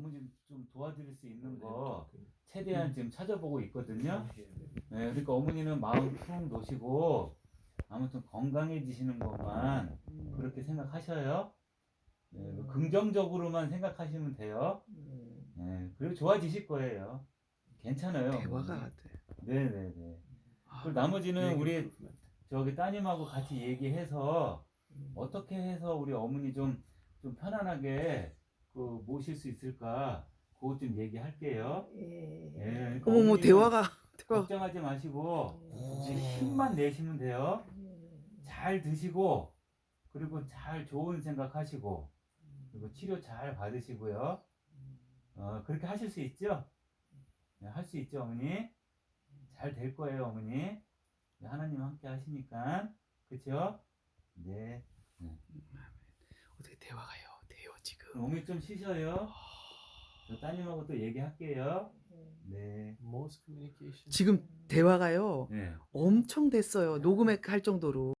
어머니 좀 도와드릴 수 있는 네, 거 그- 최대한 지금 찾아보고 있거든요. 예, 네. 네, 그러니까 어머니는 마음 푹 놓으시고 아무튼 건강해지시는 것만 그렇게 생각하셔요. 네, 그 긍정적으로만 생각하시면 돼요. 네, 그리고 좋아지실 거예요. 괜찮아요. 대화가 돼. 네네네. 아, 그리고 나머지는 네, 우리 그- 저기 따님하고 같이 얘기해서 어떻게 해서 우리 어머니 좀, 좀 편안하게 그 모실 수 있을까 그것 좀 얘기할게요. 예. 예, 그러니까 어머머 어머니는 대화가 대화. 걱정하지 마시고 예. 지금 힘만 내시면 돼요. 잘 드시고 그리고 잘 좋은 생각하시고 그리고 치료 잘 받으시고요. 어, 그렇게 하실 수 있죠? 네, 할수 있죠, 어머니? 잘 될 거예요, 어머니. 네, 하나님 함께 하시니까. 그쵸? 네. 어떻게 대화가요? 돼요 지금. 어머니 좀 쉬셔요. 저 따님하고 또 얘기할게요. 네. Most communication. 지금 대화가요 네. 엄청 됐어요. 녹음할 정도로.